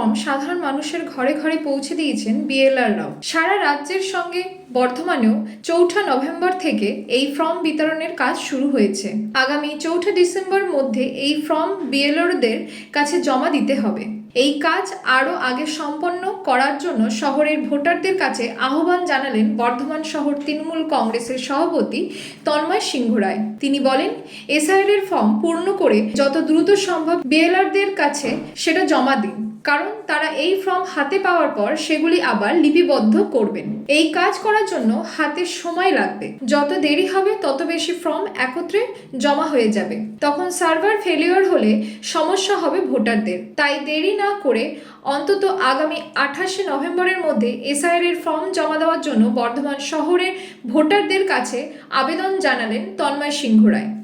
Form সাধারণ মানুষের ঘরে ঘরে পৌঁছে দিয়েছেন বিএলআররাও সারা রাজ্যের সঙ্গে বর্ধমানেও চৌঠা নভেম্বর থেকে এই ফর্ম বিতরণের কাজ শুরু হয়েছে। আগামী চৌঠা ডিসেম্বর মধ্যে এই ফর্ম বিএলআরদের কাছে জমা দিতে হবে। এই কাজ আরও আগে সম্পন্ন করার জন্য শহরের ভোটারদের কাছে আহ্বান জানালেন বর্ধমান শহর তৃণমূল কংগ্রেসের সভাপতি তন্ময় সিংহ রায়। তিনি বলেন এসআইআর এর ফর্ম পূর্ণ করে যত দ্রুত সম্ভব বিএলআরদের কাছে সেটা জমা দিন। কারণ তারা এই ফর্ম হাতে পাওয়ার পর সেগুলি আবার লিপিবদ্ধ করবেন। এই কাজ করার জন্য হাতে সময় লাগবে। যত দেরি হবে, তত বেশি ফর্ম একত্রে জমা হয়ে যাবে। তখন সার্ভার ফেলিওর হলে সমস্যা হবে ভোটারদের। তাই দেরি না করে অন্তত আগামী আঠাশে নভেম্বরের মধ্যে এসআইআর এর ফর্ম জমা দেওয়ার জন্য বর্ধমান শহরের ভোটারদের কাছে আবেদন জানালেন তন্ময় সিংহ রায়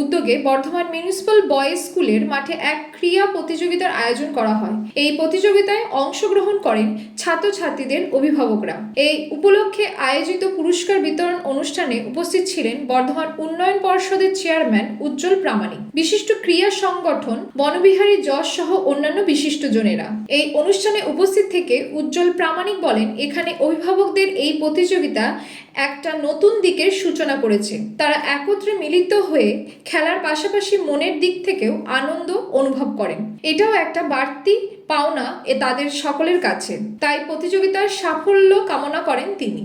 উদ্যোগে বর্ধমান মিউনিসিপাল বয়েজ স্কুলের মাঠে এক ক্রীড়া প্রতিযোগিতার আয়োজন করা হয়। এই প্রতিযোগিতায় অংশগ্রহণ করেন ছাত্রছাত্রীদের অভিভাবকরা। এই উপলক্ষে আয়োজিত পুরস্কার বিতরণ অনুষ্ঠানে উপস্থিত ছিলেন বর্ধমান উন্নয়ন পর্ষদের চেয়ারম্যান উজ্জ্বল প্রামাণিক। বিশিষ্ট ক্রীড়া সংগঠন বনবিহারী যশ সহ অন্যান্য বিশিষ্টজনেরা এই অনুষ্ঠানে উপস্থিত থেকে উজ্জ্বল প্রামাণিক বলেন, এখানে অভিভাবকদের এই প্রতিযোগিতা একটা নতুন দিকের সূচনা করেছে। তারা একত্রে মিলিত হয়ে খেলার পাশাপাশি মনের দিক থেকেও আনন্দ অনুভব করেন। এটাও একটা বাড়তি পাওনা এ তাদের সকলের কাছে। তাই প্রতিযোগিতার সাফল্য কামনা করেন তিনি।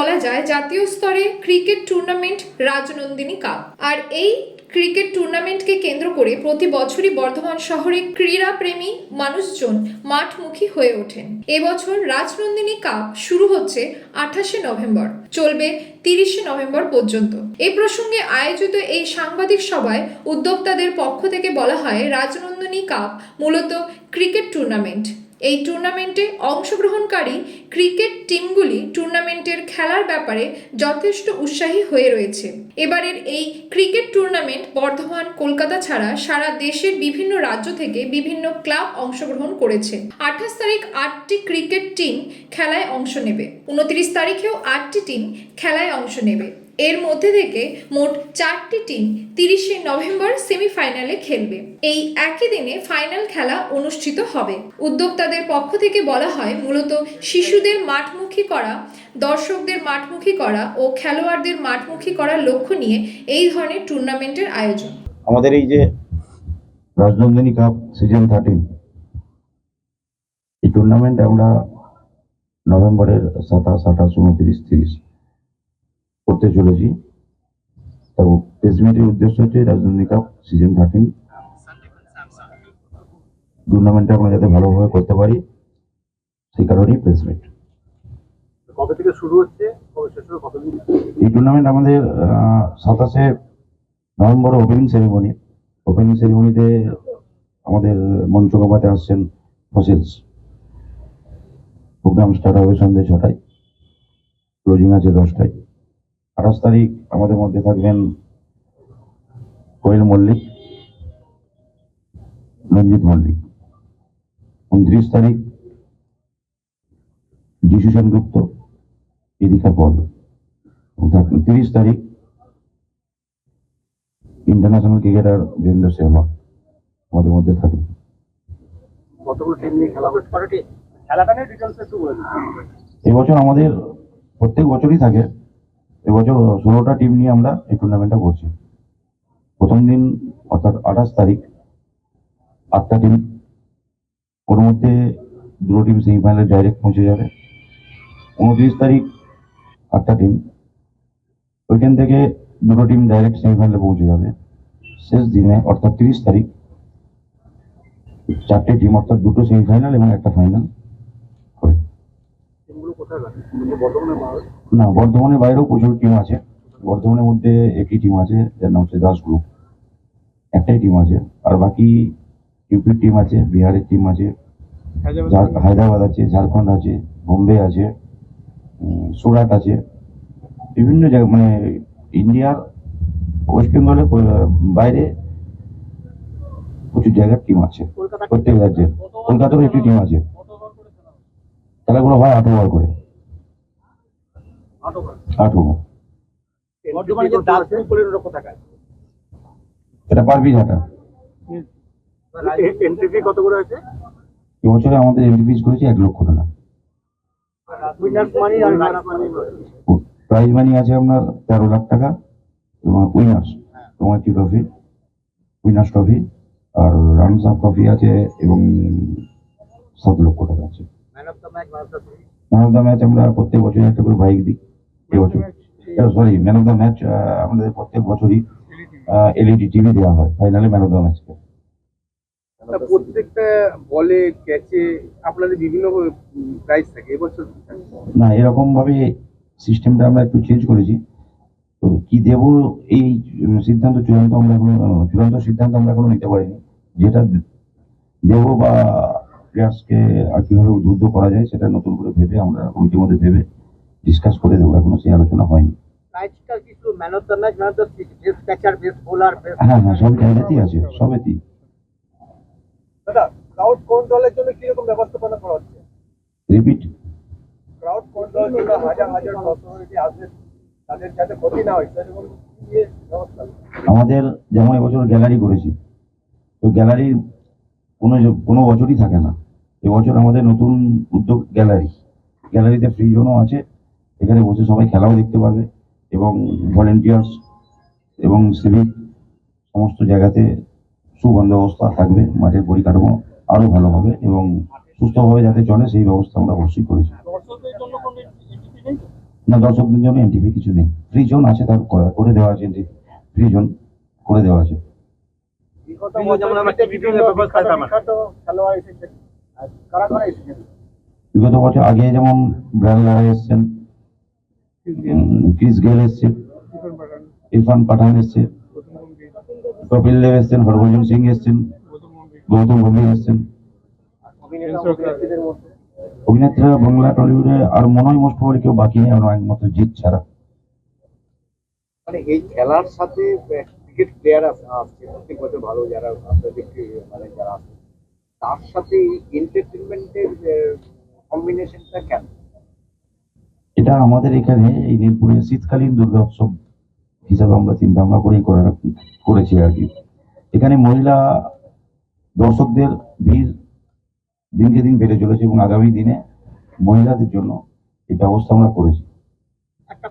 বলা যায়, জাতীয় স্তরে ক্রিকেট টুর্নামেন্ট রাজনন্দিনী কাপ। আর এই ক্রিকেট টুর্নামেন্টকে কেন্দ্র করে প্রতি বছরই বর্ধমান শহরে ক্রীড়াপ্রেমী মানুষজন মাঠমুখী হয়ে ওঠেন। এবছর রাজনন্দিনী কাপ শুরু হচ্ছে আঠাশে নভেম্বর, চলবে তিরিশে নভেম্বর পর্যন্ত। এ প্রসঙ্গে আয়োজিত এই সাংবাদিক সভায় উদ্যোক্তাদের পক্ষ থেকে বলা হয়, রাজনন্দিনী কাপ মূলত ক্রিকেট টুর্নামেন্ট। এই টুর্নামেন্টে অংশগ্রহণকারী ক্রিকেট টিমগুলি টুর্নামেন্টের খেলার ব্যাপারে যথেষ্ট উৎসাহী হয়ে রয়েছে। এবারের এই ক্রিকেট টুর্নামেন্ট বর্ধমান, কলকাতা ছাড়া সারা দেশের বিভিন্ন রাজ্য থেকে বিভিন্ন ক্লাব অংশগ্রহণ করেছে। আঠাশ তারিখ আটটি ক্রিকেট টিম খেলায় অংশ নেবে। উনত্রিশ তারিখেও আটটি টিম খেলায় অংশ নেবে। এর মধ্যে থেকে মোট চারটি টিম তিরিশে নভেম্বর সেমিফাইনালে খেলবে। এই একই দিনে ফাইনাল খেলা অনুষ্ঠিত হবে। উদ্যোক্তাদের পক্ষ থেকে বলা হয়, মূলত শিশুদের মাঠমুখী করা, দর্শকদের মাঠমুখী করা ও খেলোয়াড়দের মাঠমুখী করার লক্ষ্য নিয়ে এই ধরনের টুর্নামেন্টের আয়োজন। আমাদের এই যে রাজনন্দিনী কাপ সিজন থার্টিন এই টুর্নামেন্ট আমরা নভেম্বরের সাতাশ, আঠাশ, উনত্রিশ, তিরিশ করতে চলেছি। তো প্রেস মিটের উদ্দেশ্য হচ্ছে রাজনৈতিক কাপ সিজন থার্টিন টুর্নামেন্টটা আমরা যাতে ভালোভাবে করতে পারি সেই কারণেই প্রেস মিট কবে থেকে শুরু হচ্ছে? এই টুর্নামেন্ট আমাদের সাতাশে নভেম্বর ওপেনিং সেরিমনি ওপেনিং সেরিমনিতে আমাদের মঞ্চ কমাতে আসছেন ফসিলস প্রোগ্রাম স্টার্ট হবে সন্ধ্যে ছটায়। ক্লোজিং আছে দশটায়। আঠাশ তারিখ আমাদের মধ্যে থাকবেন কোয়েল মল্লিক রঞ্জিত মল্লিক। উনত্রিশ তারিখ যিশু সেনগুপ্ত এদিকা পল তিরিশ তারিখ ইন্টারন্যাশনাল ক্রিকেটার বীরেন্দ্র সেহবাগ আমাদের মধ্যে থাকে কতগুলো টিম নিয়ে খেলা হচ্ছে? কটা টিম খেলাটা নিয়ে ডিটেলস একটু বলে দিন। এবছর আমাদের প্রত্যেক বছরই থাকে। এবছর ষোলোটা টিম নিয়ে আমরা এই টুর্নামেন্টটা করছি। প্রথম দিন অর্থাৎ আঠাশ তারিখ, আটটা টিম ওর মধ্যে দুটো টিম সেমিফাইনালে ডাইরেক্ট পৌঁছে যাবে। উনত্রিশ তারিখ আটটা টিম ওইখান থেকে দুটো টিম ডাইরেক্ট সেমিফাইনালে পৌঁছে যাবে। শেষ দিনে অর্থাৎ তিরিশ তারিখ, চারটে টিম অর্থাৎ দুটো সেমিফাইনাল এবং একটা ফাইনাল না বর্ধমানের বাইরেও প্রচুর টিম আছে। বর্ধমানের মধ্যে একটি টিম আছে যার নাম হচ্ছে দাস গ্রুপ একটাই টিম আছে। আর বাকি ইউপির টিম আছে বিহারের টিম আছে হায়দ্রাবাদ আছে ঝাড়খণ্ড আছে বোম্বে আছে সুরাট আছে। বিভিন্ন জায়গা মানে ইন্ডিয়ার ওয়েস্ট বেঙ্গলের বাইরে প্রচুর জায়গার টিম আছে। প্রত্যেক রাজ্যের। কলকাতারও একটি টিম আছে। খেলাগুলো হয় আট ওভার করে। আট ওভার? এটা পারবি ঘাটা এন্ট্রি কত করে আছে এবছরে আমাদের এন্ট্রি ফিস করেছি এক লক্ষ টাকা। প্রাইজ মানি আছে আপনার তেরো লাখ টাকা এবং উইনার্স কমার্চি ট্রফি উইনার্স ট্রফি আর রানস আপ ট্রফি আছে এবং সাত লক্ষ টাকা আছে। ম্যান অফ দ্য ম্যাচ আমরা প্রত্যেক বছর একটা করে বাইক দিই এবছর sorry man of the match আমাদের প্রত্যেক বছরই এলইডি টিভি দেওয়া হয় ফাইনালে ম্যান অফ দ্য ম্যাচকে প্রত্যেকটা বলে ক্যাচে আপনাদের বিভিন্ন প্রাইস থাকে এবছর না এরকম ভাবে সিস্টেমটা আমরা একটু চেঞ্জ করেছি। তো কি দেব এই সিদ্ধান্ত চূড়ান্ত আমরা এখনও চূড়ান্ত সিদ্ধান্ত আমরা এখনও নিতে পারিনি। যেটা দেব বা আর কীভাবে উদ্বুদ্ধ করা যায় সেটা নতুন করে ভেবে আমরা কমিটির মধ্যে ভেবে ডিসকাস করে দেবো এখনও সেই আলোচনা হয়নি। হ্যাঁ হ্যাঁ সব জায়গাতেই আছে সবেতেই। ক্রাউড কন্ট্রোলের জন্য ব্যবস্থাপনা করা হচ্ছে? রিপিট ক্রাউড কন্ট্রোলের জন্য হাজার হাজার আসবে তাদের যাতে ক্ষতি না হয় সেরকম আমাদের যেমন এবছর গ্যালারি করেছি তো গ্যালারি কোনো কোনো বছরই থাকে না। এবছর আমাদের নতুন উদ্যোগ গ্যালারি। গ্যালারিতে ফ্রি জোনও আছে। এখানে বসে সবাই খেলাও দেখতে পারবে এবং ভলেন্টিয়ার্স এবং সিভিক সমস্ত জায়গাতে সুবন্দোবস্ত থাকবে। মাঠের পরিকাঠামো আরও ভালো হবে এবং সুস্থভাবে যাতে চলে সেই ব্যবস্থা আমরা অবশ্যই করেছি। দর্শকদের জন্য কোনো এন্ট্রি নেই না দর্শকদের জন্য এনটিভি কিছু নেই। ফ্রি জোন আছে তার করে দেওয়া আছে ফ্রি জোন করে দেওয়া আছে। বিগত বছর আগে যেমন ব্রায়ান লারা এসছেন ক্রিস গেল এসছে ইরফান পাঠান। এসছে কপিল দেব এসছেন হরভজন সিং এসছেন গৌতম গম্ভীর। এসছেন। অভিনেতা অভিনেত্রীরা বাংলা টলিউডে আর মনে হয় মোস্ট কেউ বাকি নেই আমার একমাত্র জিৎ ছাড়া। মানে এই খেলার সাথে ক্রিকেট প্লেয়ার আসছে। প্রত্যেক বছর ভালো যারা আপনাদের মানে যারা তার সাথে এন্টারটেনমেন্টের কম্বিনেশনটা কেন? এটা আমাদের এখানে এই নীলপুরে শীতকালীন দুর্গা উৎসব হিসাবে আমরা চিন্তা ভাবনা করেই করা করেছি আর কি। এখানে মহিলা দর্শকদের ভিড় দিনকে দিন বেড়ে চলেছে এবং আগামী দিনে মহিলাদের জন্য এই ব্যবস্থা আমরা করেছি। একটা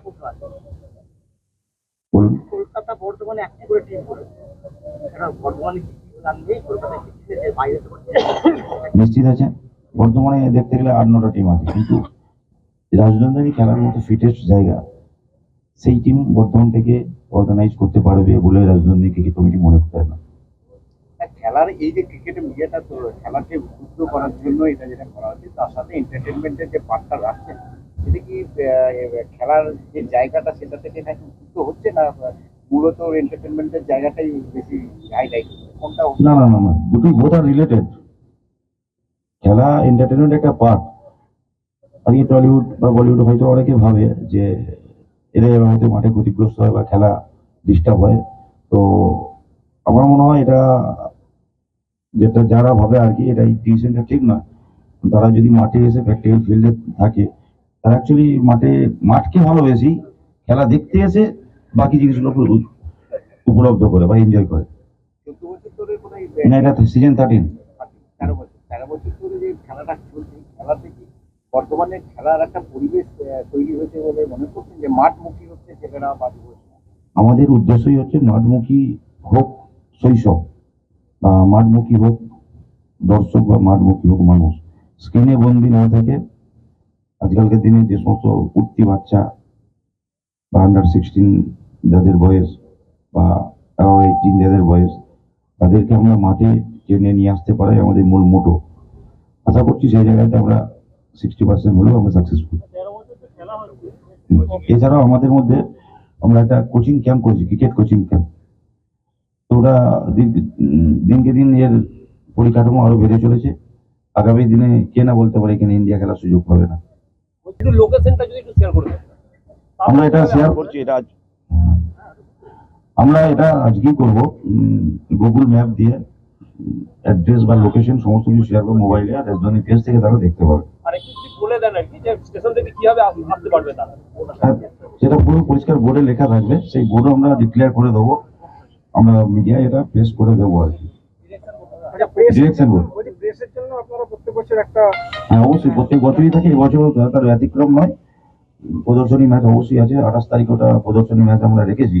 বলুন। কলকাতা বর্ধমানে একটি করে টিম করেছে। বর্ধমানে নিশ্চিত আছে। বর্তমানে দেখতে গেলে আট নটা টিম আছে, কিন্তু রাজনন্দিনী খেলার মতো ফিটেস্ট জায়গা, সেই টিম বর্তমান থেকে অর্গানাইজ করতে পারবে বলে রাজনন্দিনী ক্রিকেট কমিটি মনে করে না আর খেলার এই যে ক্রিকেটের ইয়েটা তো খেলাকে উদ্বুদ্ধ করার জন্য এটা যেটা করা হচ্ছে, তার সাথে এন্টারটেনমেন্টের যে পার্টটা রাখছেন এটা কি খেলার যে জায়গাটা সেটা থেকে নাকি উদ্বুদ্ধ হচ্ছে না মূলত এন্টারটেনমেন্টের জায়গাটাই বেশি হাইলাইট না না না না, দুটোই বোথ আর রিলেটেড খেলা এন্টারটেনমেন্ট একটা পার্ট আজকে টলিউড বা বলিউড হয়তো অনেকে ভাবে যে এরা হয়তো মাঠে ক্ষতিগ্রস্ত হয় বা খেলা ডিস্টার্ব হয়। তো আমার মনে হয় এটা যেটা যারা ভাবে আর কি এটা ডিসিশনটা ঠিক না। তারা যদি মাঠে এসে প্র্যাকটিক্যাল ফিল্ডে থাকে, তারা অ্যাকচুয়ালি মাঠে, মাঠকে ভালোবেসি খেলা দেখতে এসে বাকি জিনিসগুলো উপলব্ধ করে বা এনজয় করে। না এটা সিজন থার্টিন বর্তমানে খেলার একটা পরিবেশ তৈরি হয়েছে বলে মনে করছেন? যে মাঠমুখী হচ্ছে ছেলেরা বা আমাদের উদ্দেশ্যই হচ্ছে মাঠমুখী হোক শৈশব বা মাঠমুখী হোক দর্শক বা মাঠমুখী হোক মানুষ। স্ক্রিনে বন্দি না থেকে আজকালকার দিনে যে সমস্ত উঠতি বাচ্চা বা আন্ডার সিক্সটিন যাদের বয়স বা এইটিন যাদের বয়স তাদেরকে আমরা মাঠে টেনে নিয়ে আসতে পারাই আমাদের মূল মোটো। আশা করছি সেই জায়গাতে আমরা সিক্সটি পার্সেন্ট হলেও আমরা সাকসেসফুল এছাড়াও আমাদের মধ্যে আমরা একটা কোচিং ক্যাম্প করেছি ক্রিকেট কোচিং ক্যাম্প তো ওরা দিন দিনকে দিন এর পরিকাঠামো আরও বেড়ে চলেছে। আগামী দিনে কে না বলতে পারে এখানে ইন্ডিয়া খেলার সুযোগ পাবে না। একটু লোকেশনটা যদি একটু শেয়ার করে দেন। আমরা এটা শেয়ার করছি এটা আমরা এটা আজকেই করব। গুগল ম্যাপ দিয়ে অ্যাড্রেস বা লোকেশন সমস্ত কিছু শেয়ার করব মোবাইলে আর রাজধানী পেজ থেকে তারা দেখতে পাবে আর একটু যদি বলে দেন আর কি যে স্টেশন থেকে কীভাবে আস- আসতে পারবে তারা। হ্যাঁ সেটা পুরো পরিষ্কার বোর্ডে লেখা থাকবে। সেই বোর্ডও আমরা ডিক্লেয়ার করে দেবো। আমরা মিডিয়ায় এটা পেশ করে দেবো আর কি। আচ্ছা ডিরেকশন বোর্ড বলছি প্রেসের জন্য আপনারা প্রত্যেক বছর একটা হ্যাঁ অবশ্যই প্রত্যেক বছরই থাকে এবছর তার ব্যতিক্রম নয়। প্রদর্শনী ম্যাচ অবশ্যই আছে। আঠাশ তারিখ ওটা প্রদর্শনী ম্যাচ আমরা রেখেছি।